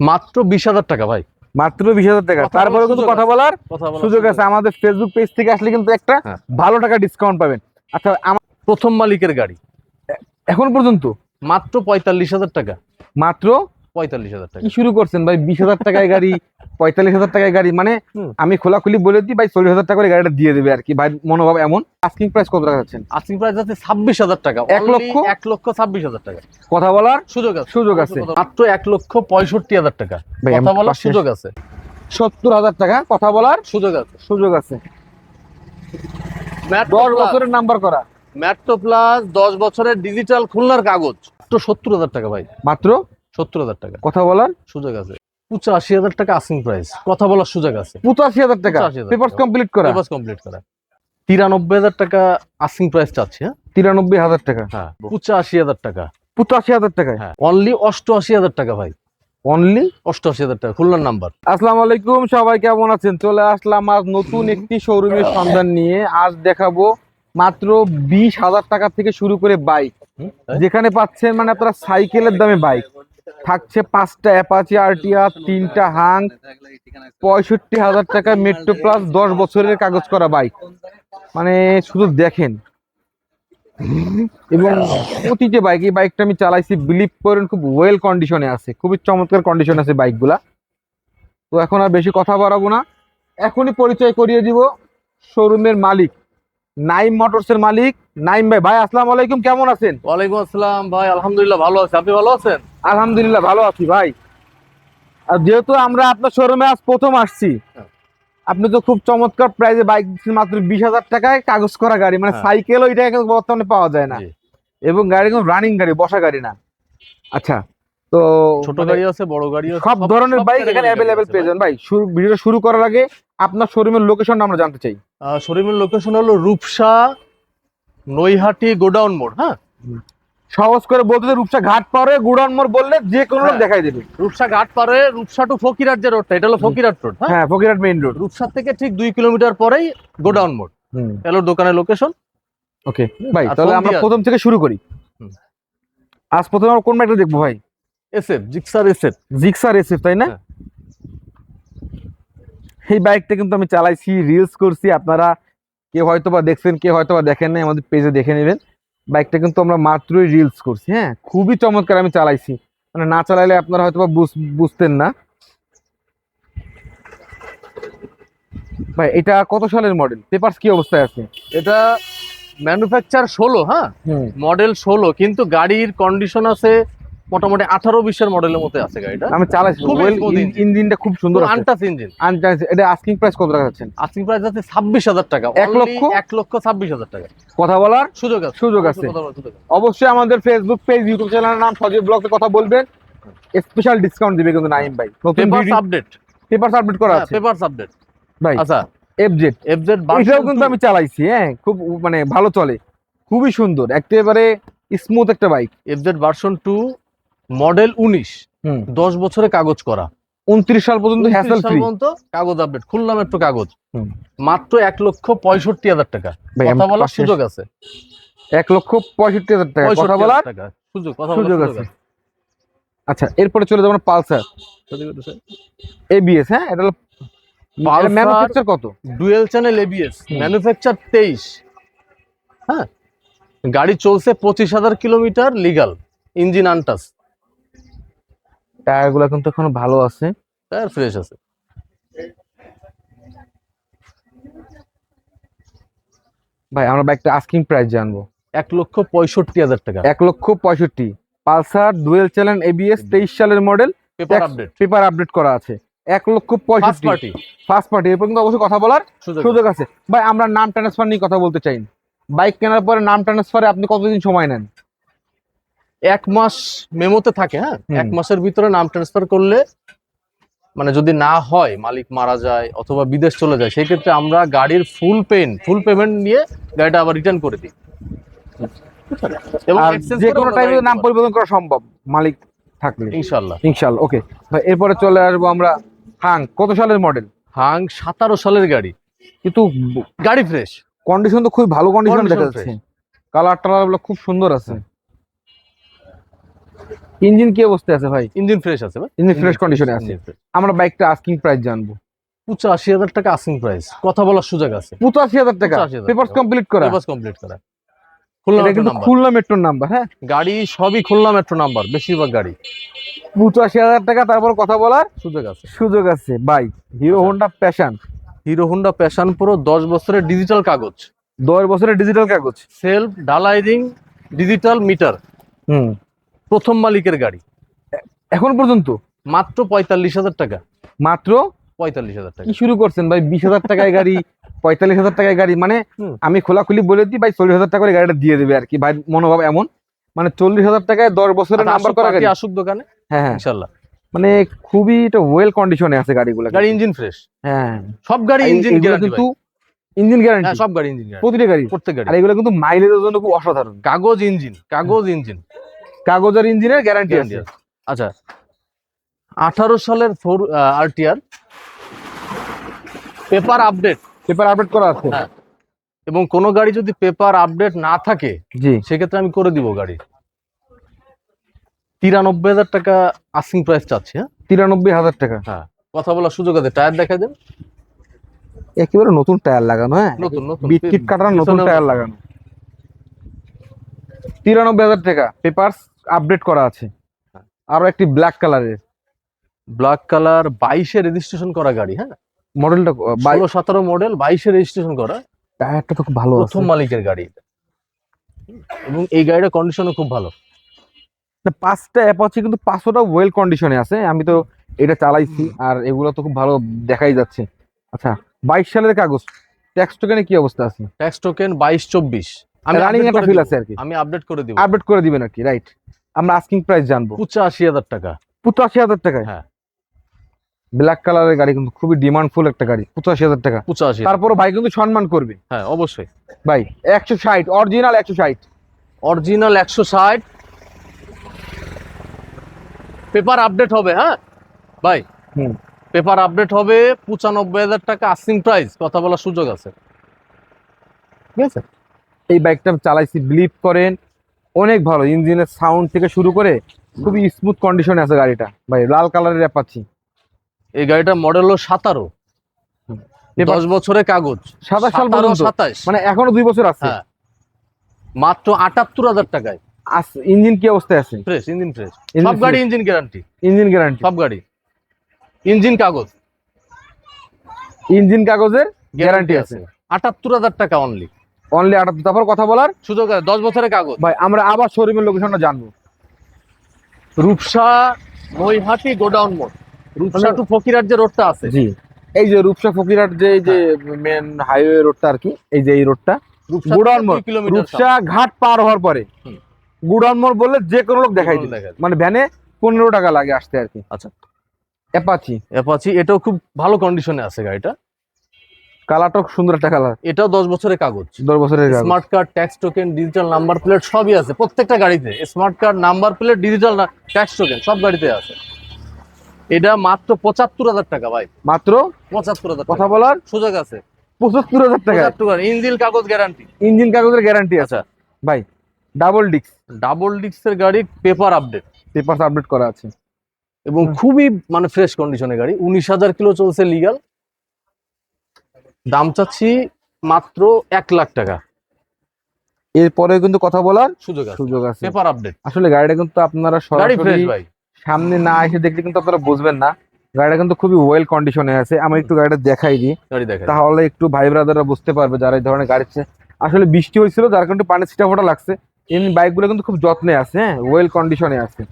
মাত্র বিশ হাজার টাকা ভাই। মাত্র বিশ হাজার টাকা। তারপরে কিন্তু কথা বলার সুযোগ আছে। আমাদের ফেসবুক পেজ থেকে আসলে কিন্তু একটা হ্যাঁ। ভালো টাকা ডিসকাউন্ট পাবেন। আচ্ছা আমার প্রথম মালিকের গাড়ি। এখন পর্যন্ত? মাত্র পঁয়তাল্লিশ হাজার টাকা। মাত্র পঁয়তাল্লিশ হাজার টাকা। শুরু করছেন ভাই? বিশ হাজার টাকায় গাড়ি পঁয়তাল্লিশ হাজার টাকায় গাড়ি মানে। আমি খোলাখুলি বলে দিই ভাই চল্লিশ হাজার টাকা করে গাড়িটা দিয়ে দেবে আর কি। ভাই মনোভাব এমন। আস্কিং প্রাইস কত টাকা যাচ্ছেন আস্কিং প্রাইস আছে ছাব্বিশ হাজার টাকা। এক লক্ষ? এক লক্ষ ছাব্বিশ হাজার টাকা। কথা বলার সুযোগ আছে। সুযোগ আছে। মাত্র এক লক্ষ পঁয়ষট্টি হাজার টাকা। কথা বলার সুযোগ আছে। সত্তর হাজার টাকা কথা বলার সুযোগ আছে। সুযোগ আছে। দশ বছরের নাম্বার করা। ম্যাট্রো প্লাস দশ বছরের ডিজিটাল খুলনার কাগজ। তো সত্তর হাজার টাকা ভাই। মাত্র সত্তর হাজার টাকা। কথা বলার? সুযোগ আছে। পঁচাশি হাজার টাকা আস্কিং প্রাইস কথা বলার সুযোগ আছে। পঁচাশি হাজার টাকা? 85,000 পেপার কমপ্লিট করা? পেপার কমপ্লিট করা। তিরানব্বই হাজার টাকা আস্কিং প্রাইস চাচ্ছে হ্যাঁ? তিরানব্বই হাজার টাকা। হ্যাঁ। পঁচাশি হাজার টাকা। পঁচাশি হাজার টাকায় হ্যাঁ। অনলি অষ্টআশি হাজার টাকা ভাই। অনলি অষ্টআশি হাজার টাকা। খুলনার নাম্বার আসসালামু আলাইকুম সবাই কেমন আছেন? চলে আসলাম আজ নতুন একটি শোরুমের সন্ধান নিয়ে। আজ দেখাবো মাত্র বিশ হাজার টাকা থেকে শুরু করে বাইক যেখানে পাচ্ছেন মানে আপনারা সাইকেলের দামে বাইক থাকছে পাঁচটা অ্যাপাচি আরটিআর তিনটা হাং পঁয়ষট্টি হাজার টাকা মেট্রো প্লাস দশ বছরের কাগজ করা বাইক মানে শুধু দেখেন। এবং প্রতিটি বাইক এই বাইকটা আমি চালাইছি বিলিভ করেন, খুব ওয়েল কন্ডিশনে আছে। খুবই চমৎকার কন্ডিশন আছে বাইকগুলা তো এখন আর বেশি কথা বাড়াবো না। এখনই পরিচয় করিয়ে দিব শোরুমের মালিক। নাইম মোটরসের মালিক। নাইম ভাই ভাই আসসালামু আলাইকুম কেমন আছেন? ওয়ালাইকুম আসসালাম ভাই আলহামদুলিল্লাহ ভালো আছি। আপনি ভালো আছেন? আলহামদুলিল্লাহ ভালো আছি ভাই। আর যেহেতু আমরা আপনার শোরুমে আজ প্রথম আসছি হ্যাঁ। আপনি তো খুব চমৎকার প্রাইজে বাইক দিচ্ছেন মাত্র বিশ হাজার টাকায় কাগজ করা গাড়ি। মানে হ্যাঁ। সাইকেল ওই টাকা কিন্তু বর্তমানে পাওয়া যায় না। এবং গাড়ি কোনো রানিং গাড়ি বসা গাড়ি না। আচ্ছা তো ছোট মানে গাড়ি আছে বড় গাড়ি আছে সব ধরনের বাইক এখানে অ্যাভেলেবেল পেয়ে ভাই। যান ভাই শুরু ভিডিও শুরু করার আগে আপনার শোরুমের লোকেশনটা আমরা জানতে চাই। শোরুমের লোকেশন হলো রূপসা নৈহাটি গোডাউন মোড় হ্যাঁ? সহজ করে বলতে রূপসা ঘাট পারে গোডাউন মোড় বললে যে কোনো লোক হ্যাঁ। দেখাই দেবে। রূপসা ঘাট পারে রূপসা টু ফকিরাট যে রোডটা এটা হলো ফকিরাট রোড হ্যাঁ? ফকিরহাট মেইন রোড রূপসার থেকে ঠিক দুই কিলোমিটার পরেই গোডাউন মোড়। এলো দোকানের লোকেশন ওকে ভাই তাহলে আমরা প্রথম থেকে শুরু করি। আজ প্রথমে আমরা কোন বাইকটা দেখব ভাই? SF Gixxer SF Gixxer SF তাই না? হ্যাঁ। এই বাইকটা কিন্তু আমি চালাইছি রিলস করছি আপনারা কেউ হয়তো বা দেখছেন কেউ হয়তো বা দেখেন নাই আমাদের পেজে দেখে নেবেন। বাইকটা কিন্তু আমরা মাত্রই রিলস করছি হ্যাঁ? খুবই চমৎকার আমি চালাইছি। মানে না চালাইলে আপনারা হয়তো বা বুঝ- বুঝতেন না। ভাই এটা কত সালের মডেল পেপারস কি অবস্থায় আছে? এটা ম্যানুফ্যাকচার ষোলো হ্যাঁ? মডেল ষোলো কিন্তু গাড়ির কন্ডিশন আছে মোটামুটি আঠারো বিশের মডেলের মধ্যে আছে গাড়িটা। আমি চালাইছি। ইঞ্জিনটা খুব সুন্দর আনটাস ইঞ্জিন আনচাইছি এটা আস্কিং প্রাইস কত টাকা যাচ্ছেন আস্কিং প্রাইস আছে ছাব্বিশ হাজার টাকা। এক লক্ষ? এক লক্ষ ছাব্বিশ হাজার টাকা। কথা বলার? সুযোগ আছে। সুযোগ আছে। অবশ্যই আমাদের ফেসবুক পেজ ইউটিউব চ্যানেলের নাম সজীব ব্লগে কথা বলবেন। স্পেশাল ডিসকাউন্ট দিবে কিন্তু নাইম ভাই। নতুন আপডেট পেপার সাবমিট করা আছে। পেপার আপডেট ভাই আচ্ছা। এফজেড এফজেড এটাও কিন্তু আমি চালাইছি হ্যাঁ। খুব মানে ভালো চলে। খুবই সুন্দর। একেবারে স্মুথ একটা bike FZ version two model উনিশ হুম। দশ বছরে কাগজ করা। উনত্রিশ সাল পর্যন্ত 29 হ্যাসেল ফ্রি পর্যন্ত কাগজ আপডেট খুললাম একটু কাগজ। মাত্র এক লক্ষ পঁয়ষট্টি হাজার টাকা। কথা বলার সুযোগ আছে। এক লক্ষ পঁয়ষট্টি হাজার টাকা। কথা বলার সুযোগ সুযোগ আছে। আচ্ছা এরপরে চলে যাব পালসার। এবিএস হ্যাঁ? এটা হলো ম্যানুফ্যাকচার কত? Dual channel ABS. ম্যানুফ্যাকচার তেইশ। হ্যাঁ? গাড়ি চলছে পঁচিশ হাজার কিলোমিটার লিগাল ইঞ্জিন আনটাস টায়ারগুলা কিন্তু এখনও ভালো আছে। টায়ার ফ্রেশ আছে। ভাই আমরা বাইকটা আস্কিং প্রাইস জানব এক লক্ষ পঁয়ষট্টি হাজার টাকা। এক লক্ষ পঁয়ষট্টি। পালসার ডুয়েল চ্যানেল এবিএস তেইশ সালের model paper update paper update করা আছে। এক লক্ষ পঁয়ষট্টি। পার্টি ফার্স্ট পার্টি এরপর কিন্তু অবশ্যই কথা বলার সুযোগ আছে। ভাই আমরা নাম ট্রান্সফার নিয়ে কথা বলতে চাই। বাইক কেনার পরে নাম ট্রান্সফারে আপনি কতদিন সময় নেন? এক মাস মেমোতে থাকে হ্যাঁ? এক মাসের ভিতরে নাম ট্রান্সফার করলে মানে যদি না হয় মালিক মারা যায় অথবা বিদেশ চলে যায় সেই ক্ষেত্রে আমরা গাড়ির ফুল পেন ফুল পেমেন্ট নিয়ে গাড়িটা আবার রিটার্ন করে দিই। এবং যে কোনো টাইমে নাম পরিবর্তন করা সম্ভব মালিক থাকলে। ইনশাল্লাহ ইনশাল্লাহ ওকে ভাই এরপরে চলে আসব আমরা হাং কত সালের মডেল হাং সাতারো সালের গাড়ি কিন্তু গাড়ি ফ্রেশ কন্ডিশন তো খুবই ভালো কন্ডিশন দেখা যাচ্ছে। কালার টালার খুব সুন্দর আছে। ইঞ্জিন কি অবস্থায় আছে ভাই? ইঞ্জিন ফ্রেশ আছে ভাই। ইঞ্জিন ফ্রেশ কন্ডিশনে আছে। আমরা বাইকটা আস্কিং প্রাইস জানব। পঁচাশি হাজার টাকা আসিং প্রাইস কথা বলার সুযোগ আছে। পঁচাশি হাজার টাকা? 85,000 পেপার কমপ্লিট করা? পেপারস কমপ্লিট করা। খুলনা কিন্তু। খুলনা মেট্রোর নাম্বার হ্যাঁ? গাড়ি সবই খুলনা মেট্রো নাম্বার বেশিরভাগ গাড়ি। পঁচাশি হাজার টাকা তারপর কথা বলার সুযোগ আছে। সুযোগ আছে। Bike Hero Honda Passion Hero Honda Passion Pro দশ বছরের ডিজিটাল কাগজ। দশ বছরের ডিজিটাল কাগজ। সেলফ ডালাইজিং ডিজিটাল মিটার হুম। প্রথম মালিকের গাড়ি। এখন পর্যন্ত মাত্র পঁয়তাল্লিশ হাজার টাকা। মাত্র? পঁয়তাল্লিশ হাজার টাকা। কি শুরু করছেন ভাই? বিশ হাজার টাকায় গাড়ি পঁয়তাল্লিশ হাজার টাকায় গাড়ি। মানে। আমি খোলাখুলি বলে দিই ভাই চল্লিশ হাজার টাকা করে গাড়িটা দিয়ে দেবে আর কি। ভাই মনোভাব এমন। মানে চল্লিশ হাজার টাকায় দশ বছরের আচ্ছা, নাম্বার করা গাড়ি। আসুক দোকানে হ্যাঁ হ্যাঁ। ইনশাল্লাহ। মানে খুবই এটা ওয়েল কন্ডিশনে আছে গাড়িগুলো। গাড়ি ইঞ্জিন ফ্রেশ হ্যাঁ। সব গাড়ি ইঞ্জিন গ্যারান্টি কিন্তু ইঞ্জিন গ্যারান্টি সব গাড়ি ইঞ্জিন গ্যারান্টি প্রতিটা গাড়ি। প্রত্যেক গাড়ি। আর এগুলো কিন্তু মাইলেজের জন্য খুব অসাধারণ। কাগজ ইঞ্জিন কাগজ ইঞ্জিন কাগজের ইঞ্জিনের গ্যারান্টি আছে। আচ্ছা। আঠারো সালের four RTR paper update paper update করা আছে। হ্যাঁ। এবং কোনো গাড়ি যদি পেপার আপডেট না থাকে জি। সেক্ষেত্রে আমি করে দিব গাড়ি। তিরানব্বই হাজার টাকা আস্কিং প্রাইস চাচ্ছি হ্যাঁ? তিরানব্বই হাজার টাকা। হ্যাঁ কথা বলার সুযোগ আছে টায়ার দেখা দেন। একেবারে নতুন টায়ার লাগানো হ্যাঁ? নতুন নতুন। বিট কাটার নতুন টায়ার লাগানো। তিরানব্বই হাজার টাকা পেপার আপডেট করা আছে। হ্যাঁ। আরও একটি ব্ল্যাক কালারের ব্ল্যাক কালার বাইশে রেজিস্ট্রেশন করা গাড়ি হ্যাঁ? মডেলটা ষোলো সতেরো মডেল বাইশে রেজিস্ট্রেশন করা। টায়ারটা তো খুব ভালো আছে। প্রথম মালিকের গাড়ি এবং এই গাড়িটার কন্ডিশনও খুব ভালো। না, পাঁচটা অ্যাপাচি কিন্তু পাঁচশোটা ওয়েল কন্ডিশনে আছে। আমি তো এটা চালাইছি আর এগুলো তো খুব ভালো দেখাই যাচ্ছে। আচ্ছা বাইশ সালের কাগজ। ট্যাক্স টোকেনে কি অবস্থা আছে? ট্যাক্স টোকেন বাইশ চব্বিশ। আমি রানিং একটা ফিল আছে আর কি। আমি আপডেট করে দিব। আপডেট করে দিবেন আর কি রাইট আমরা আস্কিং প্রাইস জানব। পঁচাশি হাজার টাকা। পঁচাশি হাজার টাকায়? হ্যাঁ। ব্ল্যাক কালারের গাড়ি কিন্তু খুবই ডিমান্ডফুল একটা গাড়ি পঁচাশি হাজার টাকা। পঁচাশি তারপরে ভাই কিন্তু সম্মান করবে। হ্যাঁ অবশ্যই। ভাই একশো ষাট অরিজিনাল একশো ষাট। অরিজিনাল একশো ষাট। পেপার আপডেট হবে হ্যাঁ? ভাই হুম। পেপার আপডেট হবে পঁচানব্বই হাজার টাকা আসিং প্রাইস কথা বলার সুযোগ আছে। ঠিক আছে? এই বাইকটা চালাইছি বিলিভ করেন অনেক ভালো। ইঞ্জিনের সাউন্ড থেকে শুরু করে খুবই স্মুথ কন্ডিশনে আছে গাড়িটা। ভাই লাল কালারের অ্যাপাচি এই গাড়িটার মডেল হলো সাতারো। দশ বছরের কাগজ। সাতাশ সাল সাতাশ। মানে এখনও দুই বছর আছে। হ্যাঁ। মাত্র আটাত্তর হাজার টাকায়। ইঞ্জিন কি অবস্থায় আছে? ফ্রেশ ইঞ্জিন ফ্রেশ সব গাড়ি ইঞ্জিন গ্যারান্টি ইঞ্জিন গ্যারান্টি সব গাড়ি। ইঞ্জিন কাগজ। ইঞ্জিন কাগজের গ্যারান্টি আছে। আটাত্তর হাজার টাকা অনলি অনলি আটাত্তর তারপর কথা বলার সুযোগ আছে দশ বছরের কাগজ। ভাই আমরা আবার শোরুমের লোকেশনটা জানব। রূপসা নৈহাটি গোডাউন মোড়। রূপসা টু ফকিরার যে রোডটা আছে। জি। এই যে রূপসা ফকিরহাট যে এই যে মেন হাইওয়ে রোডটা আর কি এই যে এই রোডটা গোডাউন মোড়। রূপসা ঘাট পার হওয়ার পরে। হুম। গুডাউন মোড় বললে যে কোনো লোক দেখাই দিবে। মানে ভ্যানে পনেরো টাকা লাগে আসতে আর কি। আচ্ছা। অ্যাপাচি অ্যাপাচি এটাও খুব ভালো কন্ডিশনে আছে গাড়িটা। কালারটাও সুন্দর একটা কালার। এটাও দশ বছরের কাগজ। দশ বছরের smart card tax token digital number plate সবই আছে প্রত্যেকটা গাড়িতে। Smart card number plate digital tax token সব গাড়িতে আছে। এটা মাত্র পঁচাত্তর হাজার টাকা ভাই। মাত্র? পঁচাত্তর হাজার কথা বলার? সুযোগ আছে। পঁচাত্তর হাজার টাকা ইঞ্জিন কাগজ গ্যারান্টি ইঞ্জিন কাগজের গ্যারান্টি আছে। আচ্ছা। ভাই ডাবল ডিস্ক ডাবল ডিস্কের গাড়ি পেপার আপডেট পেপার আপডেট করা আছে। এবং খুবই মানে ফ্রেশ কন্ডিশনের গাড়ি। উনিশ হাজার কিলো চলছে লিগাল দাম চাচ্ছি মাত্র এক লাখ টাকা। এরপরে কিন্তু কথা বলার সুযোগ আছে। সুযোগ আছে। Paper update. আসলে গাড়িটা কিন্তু আপনারা সরাসরি সামনে না এসে দেখলে কিন্তু আপনারা বুঝবেন না। গাড়িটা কিন্তু খুবই ওয়েল কন্ডিশনে আছে। আমি একটু গাড়িটা দেখাই দিই। তাহলে একটু ভাই ব্রাদাররা বুঝতে পারবে যারা এই ধরনের গাড়ি আসলে বৃষ্টি হয়েছিল যার কারণে পানি ছিটা ফোটা লাগছে। এমনি বাইকগুলো কিন্তু খুব যত্নে আছে হ্যাঁ? ওয়েল কন্ডিশনে আছে।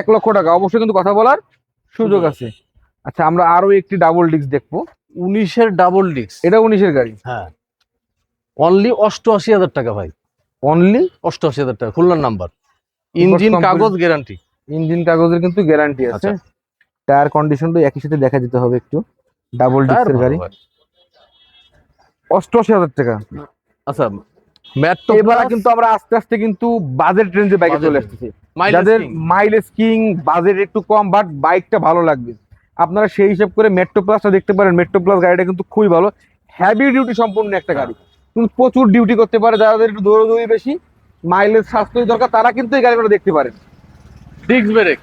এক লক্ষ টাকা। অবশ্যই কিন্তু কথা বলার সুযোগ আছে। আচ্ছা আমরা আরও একটি ডাবল ডিস্ক দেখব। উনিশের ডাবল ডিস্ক এটা উনিশের গাড়ি। হ্যাঁ। অনলি অষ্টআশি হাজার টাকা ভাই। অনলি অষ্টআশি হাজার টাকা। খুলনার নাম্বার ইঞ্জিন কাগজ গ্যারান্টি ইঞ্জিন কাগজের কিন্তু গ্যারান্টি আছে। আচ্ছা। টায়ার কন্ডিশনটা একই সাথে দেখা দিতে হবে একটু। ডাবল ডিস্কের গাড়ি। অষ্টআশি হাজার টাকা। আচ্ছা ম্যাট্রো এবার কিন্তু আমরা আস্তে আস্তে কিন্তু বাজেট রেঞ্জে বাইকে চলে। আসতেছি। যাদের মাইলেজ কিং বাজেট একটু কম বাট বাইকটা ভালো লাগবে। আপনারা সেই হিসাব করে মেট্রো প্লাসটা দেখতে পারেন। মেট্রো প্লাস গাড়িটা কিন্তু খুবই ভালো। হ্যাভি ডিউটি সম্পূর্ণ একটা গাড়ি। কিন্তু প্রচুর ডিউটি করতে পারে যাদের একটু দৌড়দৌড়ি বেশি মাইলেজ স্বাস্থ্যই দরকার তারা কিন্তু এই গাড়িগুলো দেখতে পারেন। ডিস্ক ব্রেক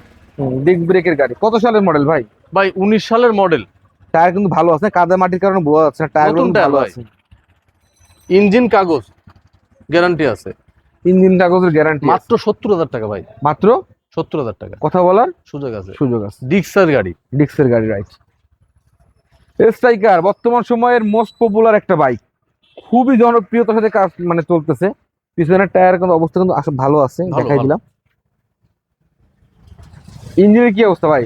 ডিস্ক ব্রেকের গাড়ি। কত সালের মডেল ভাই? ভাই উনিশ সালের মডেল টায়ার কিন্তু ভালো আছে কাদা মাটির কারণে বোঝা যাচ্ছে না টায়ার কিন্তু ভালো আছে। ইঞ্জিন কাগজ গ্যারান্টি আছে। ইঞ্জিন কাগজের গ্যারান্টি মাত্র সত্তর হাজার টাকা ভাই। মাত্র? সত্তর হাজার টাকা। কথা বলার সুযোগ আছে। সুযোগ আছে। ডিক্সের গাড়ি। ডিক্সের গাড়ি রাইট স্ট্রাইকার বর্তমান সময়ের মোস্ট পপুলার একটা বাইক খুবই জনপ্রিয়তার সাথে কাজ মানে চলতেছে। পিছনের টায়ার কিন্তু অবস্থা কিন্তু ভালো আছে দেখাই দিলাম। ইঞ্জিনের কি অবস্থা ভাই?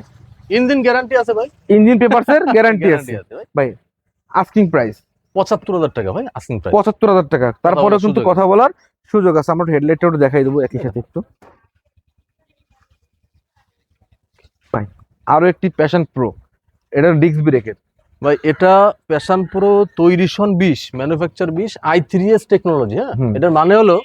ইঞ্জিন গ্যারান্টি আছে ভাই। ইঞ্জিন পেপারসের গ্যারান্টি আছে। গ্যারান্টি আছে ভাই আস্কিং প্রাইস পঁচাত্তর হাজার টাকা ভাই আসিং প্রাইস পঁচাত্তর হাজার টাকা। তারপরে কিন্তু কথা বলার সুযোগ আছে। আমরা হেডলাইটটা একটু দেখাই দেবো একই সাথে একটু। ভাই আরও একটি প্যাশন প্রো এটা ডিস্ক ব্রেকের ভাই এটা প্যাশন প্রো তৈরি সন বিশ ম্যানুফ্যাকচার বিশ আই থ্রি এস টেকনোলজি হ্যাঁ? এটার মানে হলো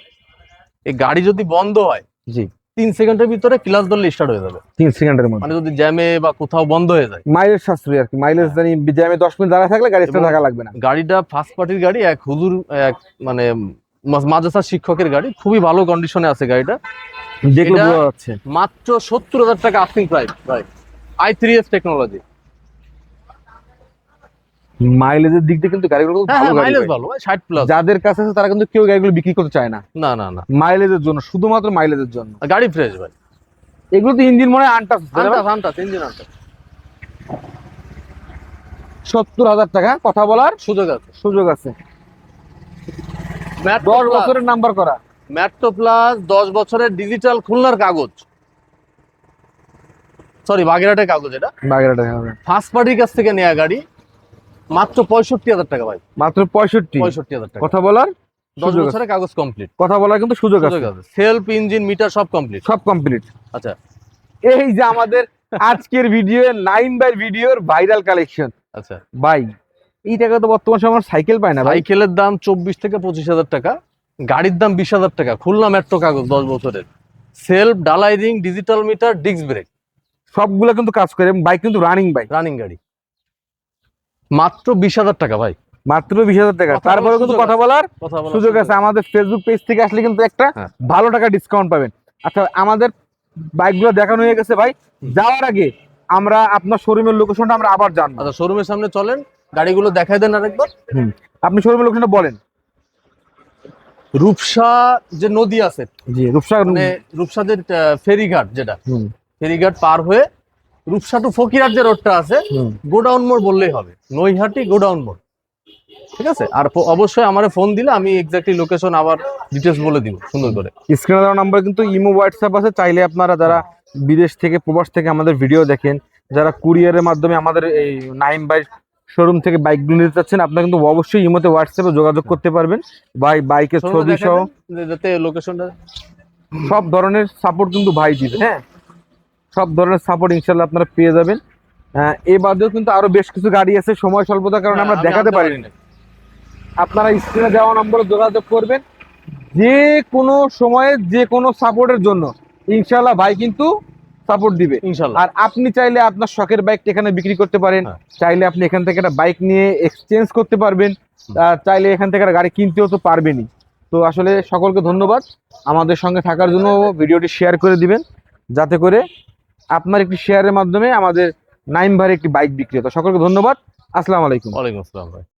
এই গাড়ি যদি বন্ধ হয় জি। তিন সেকেন্ডের ভিতরে ক্লাস ধরলে স্টার্ট হয়ে যাবে। তিন সেকেন্ডের মধ্যে। মানে যদি জ্যামে বা কোথাও বন্ধ হয়ে যায়। মাইলেজ সাশ্রয় আর কি। মাইলেজ জানি জ্যামে দশ মিনিট দাঁড়ায় থাকলে গাড়ি স্টার্ট থাকা লাগবে না। গাড়িটা ফার্স্ট পার্টির গাড়ি এক হুজুর এক মানে মা- মাদ্রাসার শিক্ষকের গাড়ি। খুবই ভালো কন্ডিশনে আছে গাড়িটা। দেখলে বোঝা যাচ্ছে। মাত্র সত্তর হাজার টাকা আস্কিং প্রাইস ভাই। আই থ্রি এস টেকনোলজি মাইলেজের দিক দিয়ে কিন্তু গাড়িগুলো হ্যাঁ ভালো হ্যাঁ গাড়ি মাইলেজ ভালো ভাই ষাট প্লাস যাদের কাছে আছে তারা কিন্তু কেউ গাড়িগুলো বিক্রি করতে চায় না। না না না। মাইলেজের জন্য শুধুমাত্র মাইলেজের জন্য। গাড়ি ফ্রেশ ভাই। এগুলো তো ইঞ্জিন মনে হয় আনটাস আনটাস আনটাস ইঞ্জিন আনটাস সত্তর হাজার টাকা কথা বলার সুযোগ আছে। সুযোগ আছে। দশ বছরের নাম্বার করা। ম্যাট্রো প্লাস দশ বছরের ডিজিটাল খুলনার কাগজ। সরি বাগেরহাটের কাগজ এটা। বাগেরহাট হবে ফার্স্ট পার্টির কাছ থেকে নেওয়া গাড়ি। মাত্র পঁয়ষট্টি হাজার টাকা ভাই। মাত্র পঁয়ষট্টি? পঁয়ষট্টি হাজার টাকা। কথা বলার দশ বছরের কাগজ কমপ্লিট কথা বলার কিন্তু সুযোগ আছে। সেলফ ইঞ্জিন মিটার সব কমপ্লিট সব কমপ্লিট আচ্ছা। এই যে আমাদের আজকের ভিডিও নাইন বাই ভিডিওর ভাইরাল কালেকশন আচ্ছা। ভাই এই টাকা তো বর্তমান সময় আমার সাইকেল পায় না সাইকেলের দাম চব্বিশ থেকে পঁচিশ হাজার টাকা গাড়ির দাম বিশ হাজার টাকা খুলনা মেট্রো কাগজ দশ বছরের। সেলফ ডালাই রিং ডিজিটাল মিটার ডিস্ক ব্রেক। সবগুলো কিন্তু কাজ করে বাইক কিন্তু রানিং বাইক রানিং গাড়ি। মাত্র বিশ হাজার টাকা ভাই। মাত্র বিশ হাজার টাকা। তারপরে কিন্তু কথা বলার সুযোগ আছে। আমাদের ফেসবুক পেজ থেকে আসলে কিন্তু একটা হ্যাঁ। ভালো টাকা ডিসকাউন্ট পাবেন। আচ্ছা আমাদের বাইকগুলো দেখানো হয়ে গেছে ভাই। যাওয়ার আগে আমরা আপনার শোরুমের লোকেশনটা আমরা আবার জানব। আচ্ছা শোরুমের সামনে চলেন। গাড়িগুলো দেখাই দেন আরেকবার। আপনি শোরুমের লোকেশনটা বলেন। রূপসা যে নদী আছে জি রূপসা মানে রূপসা যে ফেরিঘাট যেটা ফেরিঘাট পার হয়ে রূপসা টু ফকিরহাট যে রোডটা আছে গোডাউন মোড় বললেই হবে। নৈহাটি গোডাউন মোড়। ঠিক আছে? আর অবশ্যই আমারে ফোন দিলে আমি এক্স্যাক্টলি লোকেশন আবার ডিটেলস বলে দিব সুন্দর করে। স্ক্রিনে দেওয়া নাম্বার কিন্তু ইমো হোয়াটসঅ্যাপ আছে। চাইলে আপনারা যারা বিদেশ থেকে প্রবাস থেকে আমাদের ভিডিও দেখেন যারা কুরিয়ারের মাধ্যমে আমাদের এই নাইম বাইক শোরুম থেকে বাইকগুলো নিতে চাচ্ছেন আপনারা কিন্তু অবশ্যই ইমোতে হোয়াটসঅ্যাপে যোগাযোগ করতে পারবেন ভাই বাইকের ছবি সহ যাতে লোকেশনটা সব ধরনের সাপোর্ট কিন্তু ভাই দিবে হ্যাঁ? সব ধরনের সাপোর্ট ইনশাল্লাহ আপনারা পেয়ে যাবেন। আহ, এ বাদেও কিন্তু আরও বেশ কিছু গাড়ি আছে সময় স্বল্পতার কারণে আমরা দেখাতে পারি না আপনারা স্ক্রিনে দেওয়া নম্বরে যোগাযোগ করবেন যে কোনো সময়ে যে কোনো সাপোর্টের জন্য। ইনশাল্লাহ ভাই কিন্তু সাপোর্ট দিবে। আর আপনি চাইলে আপনার শখের বাইকটা এখানে বিক্রি করতে পারেন। হ্যাঁ। চাইলে আপনি এখান থেকে একটা বাইক নিয়ে এক্সচেঞ্জ করতে পারবেন। চাইলে এখান থেকে একটা গাড়ি কিনতেও তো পারবেনই। তো আসলে সকলকে ধন্যবাদ। আমাদের সঙ্গে থাকার জন্য ভিডিওটি শেয়ার করে দিবেন। যাতে করে আপনার একটি শেয়ারের মাধ্যমে আমাদের নাইম ভাইয়ের একটি বাইক বিক্রি হতো সকলকে ধন্যবাদ। আসসালামু আলাইকুম। ওয়ালাইকুম আসসালাম ভাই।